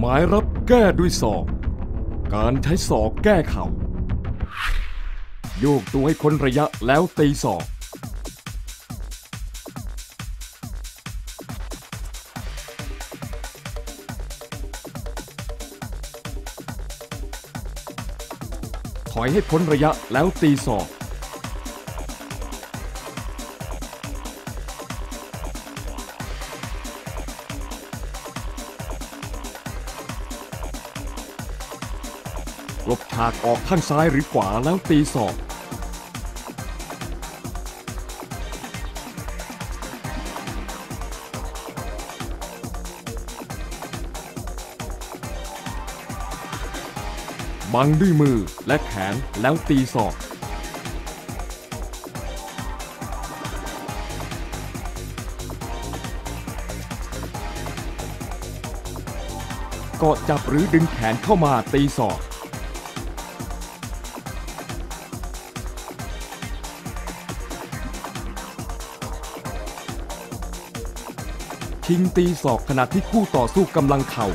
หมายรับแก้ด้วยศอก การใช้ศอกแก้เข่า โยกตัวให้พ้นระยะแล้วตีศอก ถอยให้พ้นระยะแล้วตีศอก ลบฉากออกข้างซ้ายหรือขวาแล้วตีศอกบังด้วยมือและแขนแล้วตีศอกกาะจับหรือดึงแขนเข้ามาตีศอก ชิงตีศอกขณะที่คู่ต่อสู้กำลังเข่า